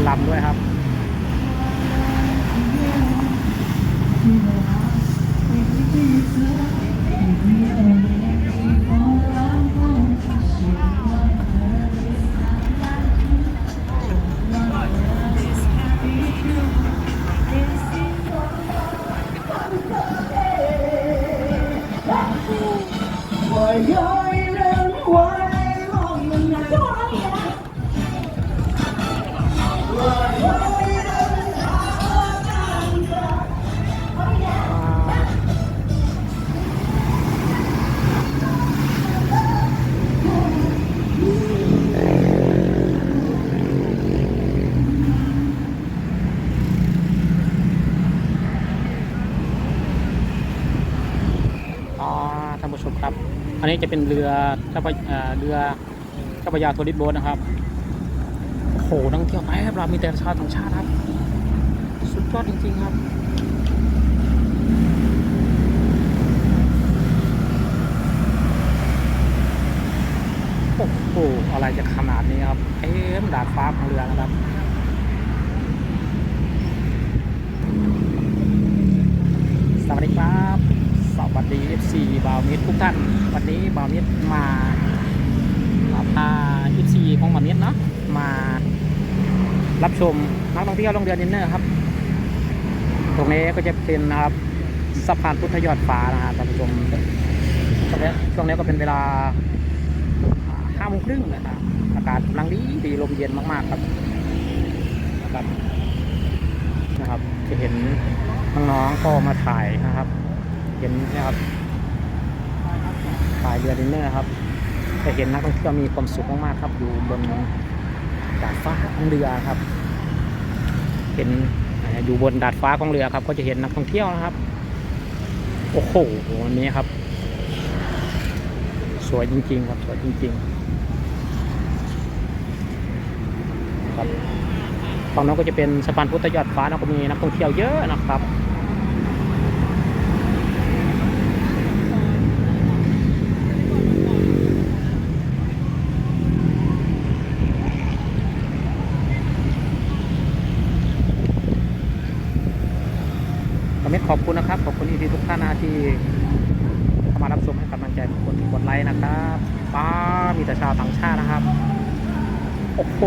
็นลำด้วยครับ อ๋อท่านผู้ชมครับ อันนี้จะเป็นเรือเจ้าพระเรือเจ้าพระยาทัวริสโบ๊ทนะครับโอ้โหนักท่องเที่ยวแอบเรามีแต่ชาวต่างชาติครับ สุดยอดจริงๆครับโอ้โหอะไรจะขนาดนี้ครับเอ๊ะดาดฟ้าของเรือนะครับ สวัสดีครับ สวัส ดี FC บาวมิตรทุกท่าน วันนี้บาวมิตรมามาพา FC ของบาวมิตรเนาะมารับชมนักท่องเที่ยวโรงเรียนดินเนอร์ครับ ตรงนี้ก็จะเป็นนะครับสะพานพุทธยอดฟ้านะครับท่านผู้ชมช่วงนี้ช่วงนี้ก็เป็นเวลาห้าโมงครึ่งนะครับอากาศกำลังดีดีลมเย็นมากๆครับนะครับนะครับจะเห็นน้องๆก็มาถ่ายนะครับ เห็นนะครับถ่ายเรือดินเนอร์ครับจะเห็นนักท่องเที่ยวมีความสุขมากๆครับ อยู่บนดาดฟ้าของเรือครับ เห็นอยู่บนดาดฟ้าของเรือครับ ก็จะเห็นนักท่องเที่ยวนะครับ โอ้โหวันนี้ครับ สวยจริง ๆ ครับสวยจริง ๆ ครับฝั่งนั้นก็จะเป็นสะพานพุทธยอดฟ้านะก็มีนักท่องเที่ยวเยอะนะครับ ก็เม็ดข อบคุณนะครับ ขอบคุณที่ทุกท่านนะที่เข้ามารับชมให้กำลังใจทุกคนที่กดไลค์นะครับป้ามีแต่ชาวต่างชาตินะครับ โอ้โห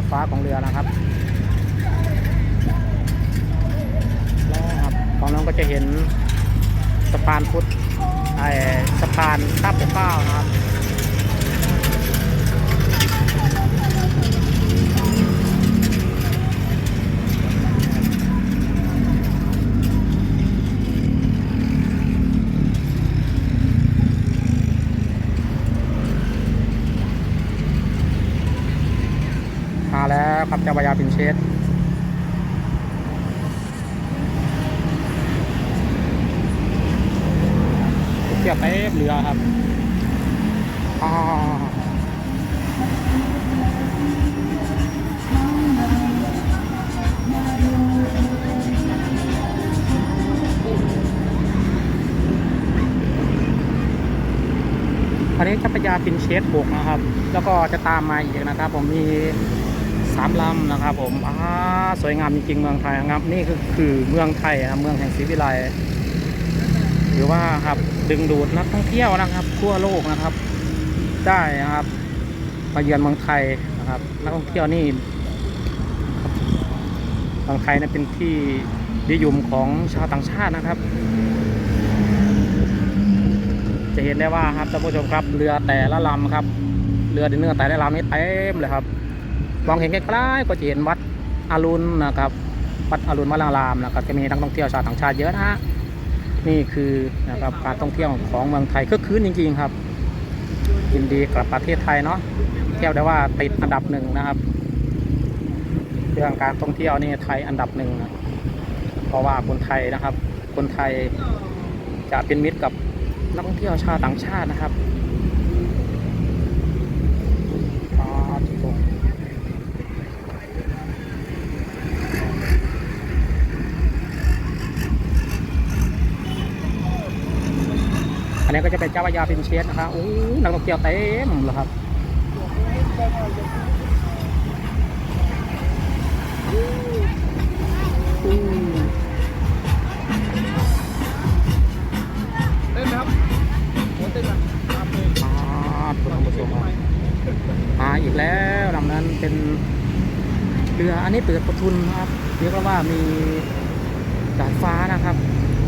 ดาดฟ้าของเรือนะครับแล้วครับของน้องก็จะเห็นสะพานพุทธไอสะพานข้าพเจ้านะครับ มาแล้วครับเจ้าพระยาปินเชสเทียบเอ๊เรือครับอ่าอันนี้เจ้าพระยาปินเชสบกนะครับ แล้วก็จะตามมาอีกนะครับ ผมมี สามลำนะครับ ผมอ่าสวยงามจริงๆเมืองไทยครับ นี่คือคือเมืองไทยนะครับเมืองแห่งศรีวิไลหรือว่าครับดึงดูดนักท่องเที่ยวนะครับ ทั่วโลกนะครับ ได้นะครับมาเยือนเมืองไทยนะครับนักท่องเที่ยวนี่เมืองไทยนะเป็นที่นิยมของชาวต่างชาตินะครับ จะเห็นได้ว่าครับท่านผู้ชมครับเรือแต่ละลำครับ เรือดินเนอร์แต่ละลำนี่เต็มเลยครับ มองเห็นใกล้ๆก็จะเห็นวัดอรุณนะครับวัดอรุณวรารามนะครับจะมีนักท่องเที่ยวชาวต่างชาติเยอะนะฮะนี่คือนะครับการท่องเที่ยวของเมืองไทยคึกคืนจริง ๆ ครับยินดีกลับประเทศไทยเนาะเที่ยวได้ว่าติดอันดับหนึ่งนะครับ เรื่องการท่องเที่ยวนี่ไทยอันดับหนึ่งนะเพราะว่าคนไทยนะครับ คนไทยจะเป็นมิตรกับนักท่องเที่ยวชาวต่างชาตินะครับอ๋อถูกต้อง อันนี้ก็จะเป็นเจ้าพระยาพินเชสนะครับโอ้นักท่องเที่ยวเต็มเลยครับอืมเต้นไหมครับโอ้เต้นไหมครับอ่าคุณผู้ชมครับมาอีกแล้วลำนั้นเป็นเรืออันนี้เปิดประทุนครับเรียกว่ามีดาดฟ้านะครับ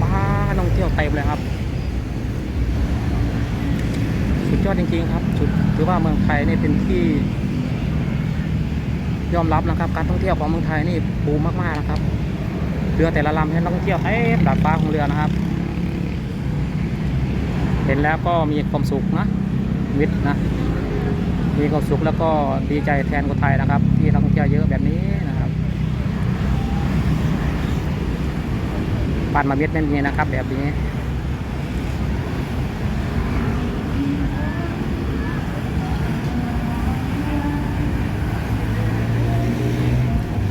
บ้าท่องเที่ยวเต็มเลยครับ สุด ยอดจริงๆครับสุดถือว่าเมืองไทยนี่เป็นที่ ยอมรับนะครับ การท่องเที่ยวของเมืองไทยนี่บูมมากๆนะครับเรือแต่ละลำให้นักท่องเที่ยวเอ๊ะดาดฟ้าของเรือนะครับ เห็นแล้วก็มีความสุขนะวิทย์นะมีความสุขแล้วก็ดีใจแทนคนไทยนะครับ ที่นักท่องเที่ยวเยอะแบบนี้นะครับบ้านมาเม็ดไม่มีนะครับ แบบนี้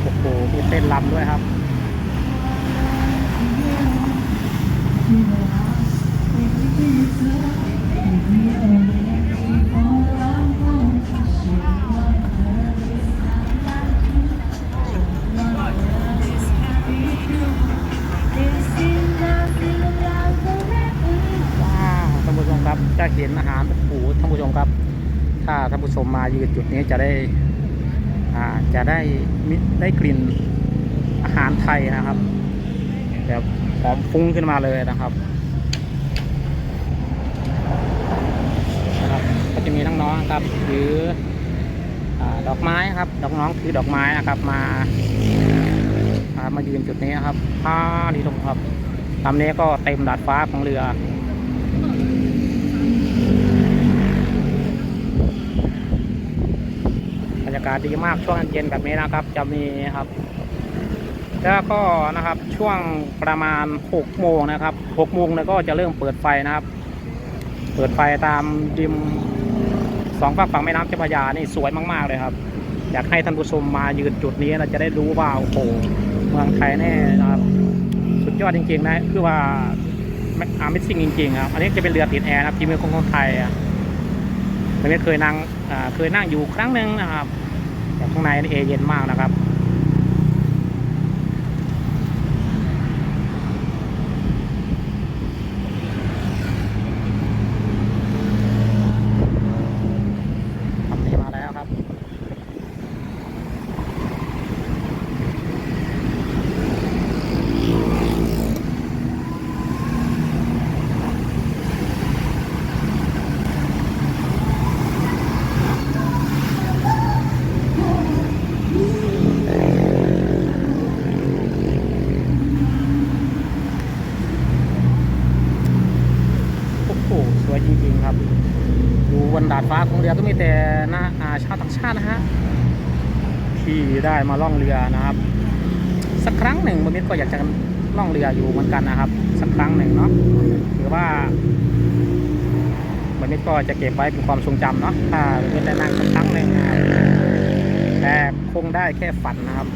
โอ้โห มี เต้นรำด้วยครับว้าวท่านผู้ชมครับจะเห็นอาหารโอ้โหท่านผู้ชมครับ ถ้าท่านผู้ชมมายืนจุดนี้จะได้อ่าจะได้ได้กลิ่น หารไทยนะครับแบบหอมฟุ้งขึ้นมาเลยนะครับก็จะมีน้องๆครับถือดอกไม้ครับดอกน้องถือดอกไม้นะครับมามายืนจุดนี้นะครับพาดีตรงครับลำนี้ก็เต็มดาดฟ้าของเรือบรรยากาศดีมากช่วงเย็นแบบนี้นะครับ จะมีครับ แล้วก็นะครับช่วงประมาณ6โมงนะครับ6โมงเนี่ยก็จะเริ่มเปิดไฟนะครับ เปิดไฟตามริมสองฝั่งฝั่งแม่น้ำเจ้าพระยานี่สวยมากๆเลยครับ อยากให้ท่านผู้ชมมายืนจุดนี้เราจะได้รู้ว่าโอ้โหเมืองไทยแน่นะครับ สุดยอดจริงๆนะคือว่าอามิซิ่งจริงๆครับอันนี้จะเป็นเรือติดแอร์นะครับที่เมืองของคนไทยอะผมเคยนั่งเคยนั่งอยู่ครั้งหนึ่งนะครับแต่ข้างในนี่เอเย็นมากนะครับ ทำนี้มาแล้วครับ โอ้โหสวยจริงๆครับ ดูบนดาดฟ้าของเรือก็มีแต่นะอาชาวต่างชาตินะฮะที่ได้มาล่องเรือนะครับ สักครั้งหนึ่งบมิตรก็อยากจะล่องเรืออยู่เหมือนกันนะครับ สักครั้งหนึ่งเนาะถือว่าบมิตรก็จะเก็บไว้เป็นความทรงจำเนาะถ้าบมิตรได้นั่งสักครั้งหนึ่งนแต่คงได้แค่ฝันนะครับ